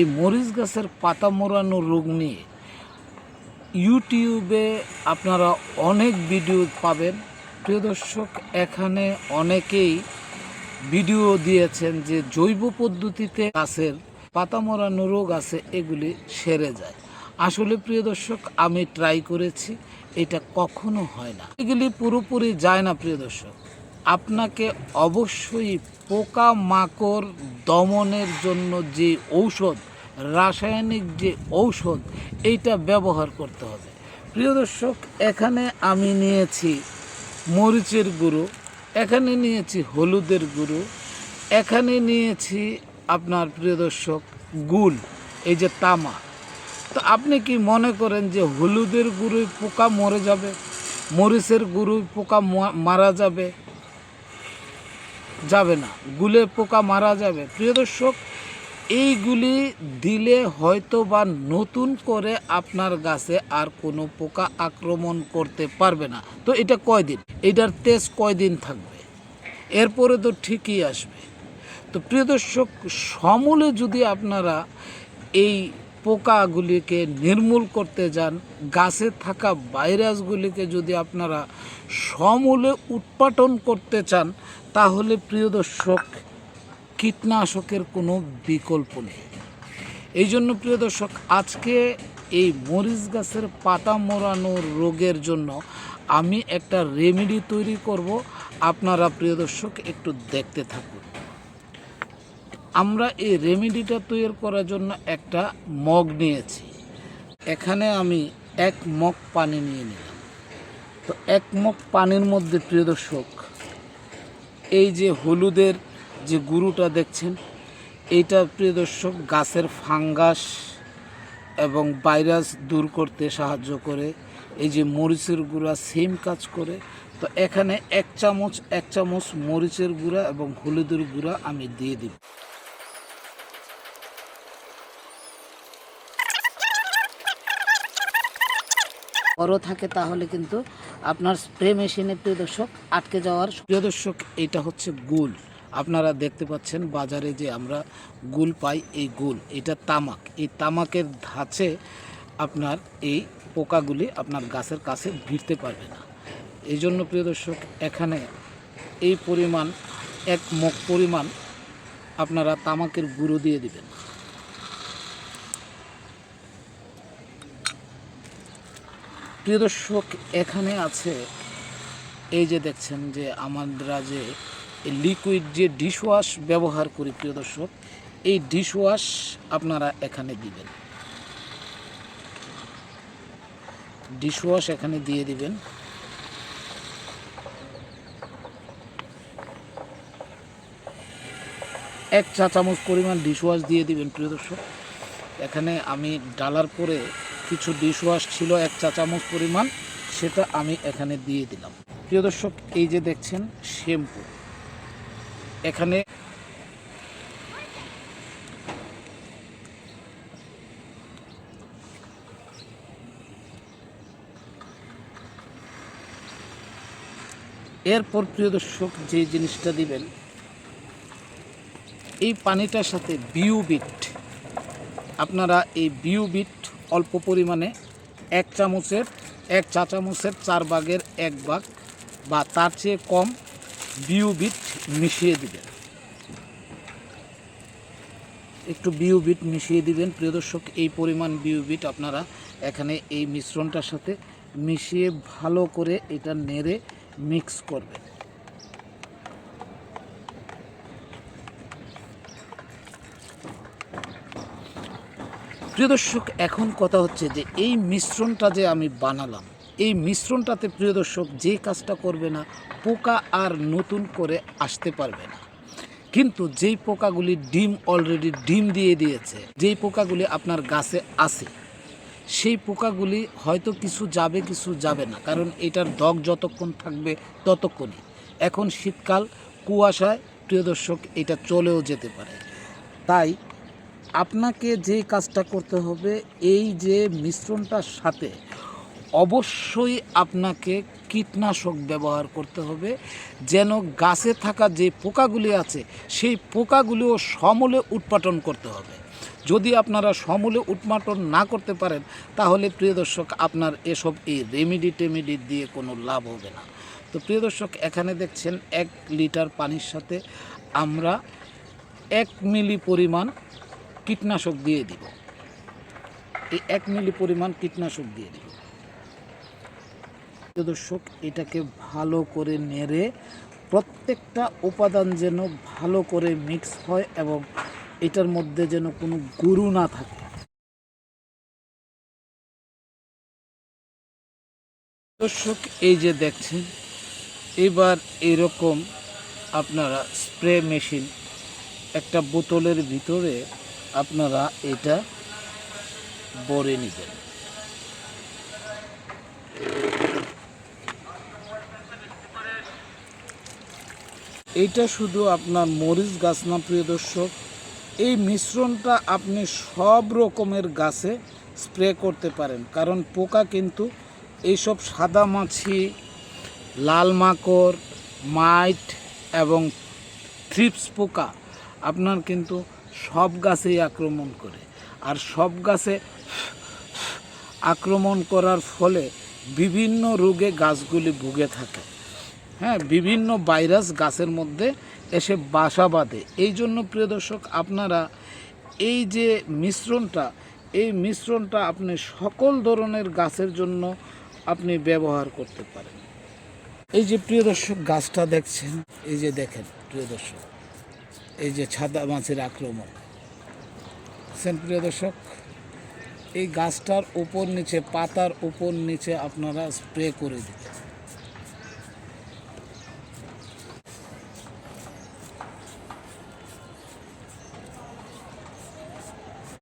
এই মরিচ গাছের পাতা মোড়ানো রোগ নিয়ে ইউটিউবে আপনারা অনেক ভিডিও পাবেন। প্রিয় দর্শক, এখানে অনেকেই ভিডিও দিয়েছেন যে জৈব পদ্ধতিতে গাছের পাতা মরানো রোগ আছে, এগুলি সেরে যায়। আসলে প্রিয় দর্শক, আমি ট্রাই করেছি, এটা কখনো হয় না। এগুলি পুরোপুরি যায় না, প্রিয় দর্শক। আপনাকে অবশ্যই পোকা মাকড় দমনের জন্য যে ঔষধ, রাসায়নিক যে ঔষধ, এইটা ব্যবহার করতে হবে। প্রিয় দর্শক, এখানে আমি নিয়েছি মরিচের গুঁড়ো, এখানে নিয়েছি হলুদের গুঁড়ো, এখানে নিয়েছি আপনার প্রিয় দর্শক গুল এই যে তামা। তো আপনি কি মনে করেন যে হলুদের গুঁড়োয় পোকা মরে যাবে? মরিচের গুঁড়োয় পোকা মারা যাবে? যাবে না, গুলে পোকা মারা যাবে। প্রিয় দর্শক, এইগুলি দিলে হয়তো বা নতুন করে আপনার গাছে আর কোনো পোকা আক্রমণ করতে পারবে না। তো এটা কয়দিন? এটার তেজ কয়দিন থাকবে? এরপরে তো ঠিকই আসবে। তো প্রিয় দর্শক, সমূলে যদি আপনারা এই পোকাগুলিকে নির্মূল করতে যান, গাছে থাকা ভাইরাসগুলিকে যদি আপনারা সমূলে উৎপাটন করতে চান, তাহলে প্রিয় দর্শক, কীটনাশকের কোনো বিকল্প নেই। এই জন্য প্রিয় দর্শক, আজকে এই মরিচ গাছের পাতা মোড়ানোর রোগের জন্য আমি একটা রেমেডি তৈরি করব। আপনারা প্রিয় দর্শক, একটু দেখতে থাকুন। আমরা এই রেমেডিটা তৈরি করার জন্য একটা মগ নিয়েছি। এখানে আমি এক মগ পানি নিয়ে নিলাম। তো এক মগ পানির মধ্যে প্রিয় দর্শক, এই যে হলুদের যে গুরুটা দেখছেন, এইটা প্রিয় দর্শক গাছের ফাঙ্গাস এবং ভাইরাস দূর করতে সাহায্য করে। এই যে মরিচের গুঁড়া সেম কাজ করে। তো এখানে এক চামচ এক চামচ মরিচের গুঁড়া এবং হলুদের গুঁড়া আমি দিয়ে দিব বড় থাকে, তাহলে কিন্তু আপনার স্প্রে মেশিনে প্রিয় দর্শক আটকে যাওয়ার প্রিয় দর্শক, এটা হচ্ছে গুল। আপনারা দেখতে পাচ্ছেন বাজারে যে আমরা গুল পাই এই গুল। এটা তামাক। এই তামাকের ধাঁচে আপনার এই পোকাগুলি আপনার গাছের কাছে ভিড়তে পারবে না। এই জন্য প্রিয় দর্শক, এখানে এই পরিমাণ, এক মগ পরিমাণ আপনারা তামাকের গুঁড়ো দিয়ে দিবেন। প্রিয় দর্শক, এখানে আছে এই যে দেখছেন যে আমরা যে লিকুইড যে ডিশওয়াশ ব্যবহার করি, প্রিয় দর্শক, এই ডিশওয়াশ আপনারা এখানে দিবেন। ডিশওয়াশ এখানে দিয়ে দিবেন। এক চা চামচ পরিমাণ ডিশওয়াশ দিয়ে দিবেন, প্রিয় দর্শক। এখানে আমি ডালার পরে কিছু ডিশওয়াশ ছিল, এক চা চামচ পরিমাণ, সেটা আমি এখানে দিয়ে দিলাম। প্রিয় দর্শক, এই যে দেখছেন, শ্যাম্পু। এখানে এরপর প্রিয় দর্শক, যে জিনিসটা দিবেন, এই পানিটার সাথে বিউবিট আপনারা এই বিউবিট অল্প পরিমাণে এক চামচের, এক চা চামচের চার ভাগের এক ভাগ বা তার চেয়ে কম বিউবিট মিশিয়ে দিবেন। একটু বিউবিট মিশিয়ে দিবেন। প্রিয় দর্শক, এই পরিমাণ বিউবিট আপনারা এখানে এই মিশ্রণটার সাথে মিশিয়ে ভালো করে এটা নেড়ে মিক্স করবেন। প্রিয় দর্শক, এখন কথা হচ্ছে যে এই মিশ্রণটা যে আমি বানালাম, এই মিশ্রণটাতে প্রিয় দর্শক যে কাজটা করবে না, পোকা আর নতুন করে আসতে পারবে না। কিন্তু যেই পোকাগুলি ডিম অলরেডি ডিম দিয়ে দিয়েছে, যেই পোকাগুলি আপনার গাছে আছে, সেই পোকাগুলি হয়তো কিছু যাবে কিছু যাবে না। কারণ এটার দগ যতক্ষণ থাকবে ততক্ষণই। এখন শীতকাল, কুয়াশায় প্রিয় দর্শক, এটা চলেও যেতে পারে। তাই আপনাকে যে কাজটা করতে হবে, এই যে মিশ্রণটার সাথে অবশ্যই আপনাকে কীটনাশক ব্যবহার করতে হবে। যেন গাছে থাকা যে পোকাগুলি আছে, সেই পোকাগুলিও সমূলে উৎপাটন করতে হবে। যদি আপনারা সমূলে উৎপাটন না করতে পারেন, তাহলে প্রিয় দর্শক, আপনার এসব এই রেমিডি টেমিডি দিয়ে কোনো লাভ হবে না। তো প্রিয় দর্শক, এখানে দেখছেন এক লিটার পানির সাথে আমরা এক মিলি পরিমাণ কীটনাশক দিয়ে দিব। এই এক মিলি পরিমাণ কীটনাশক দিয়ে দিব। দর্শক, এটাকে ভালো করে নেড়ে প্রত্যেকটা উপাদান যেন ভালো করে মিক্স হয় এবং এটার মধ্যে যেন কোনো গুরু না থাকে। দর্শক, এই যে দেখছেন, এবার এরকম আপনারা স্প্রে মেশিন একটা বোতলের ভিতরে আপনারা এটা ভরে নেবেন। এইটা শুধু আপনার মরিচ গাছ না, প্রিয় দর্শক। এই মিশ্রণটা আপনি সব রকমের গাছে স্প্রে করতে পারেন। কারণ পোকা কিন্তু এইসব সাদা মাছি, লাল মাকড়, মাইট এবং থ্রিপস পোকা আপনার কিন্তু সব গাছেই আক্রমণ করে। আর সব গাছে আক্রমণ করার ফলে বিভিন্ন রোগে গাছগুলি ভুগে থাকে। হ্যাঁ বিভিন্ন ভাইরাস গাছের মধ্যে এসে বাসা বাঁধে। এই জন্য প্রিয় দর্শক, আপনারা এই যে মিশ্রণটা, এই মিশ্রণটা আপনি সকল ধরনের গাছের জন্য আপনি ব্যবহার করতে পারেন। এই যে প্রিয় দর্শক, গাছটা দেখছেন, এই যে দেখেন প্রিয় দর্শক। এই যে ছাদা মাছের আক্রমণ। সেন প্রিয় দর্শক, এই গাছটার উপর নিচে, পাতার উপর নিচে আপনারা স্প্রে করে দিবেন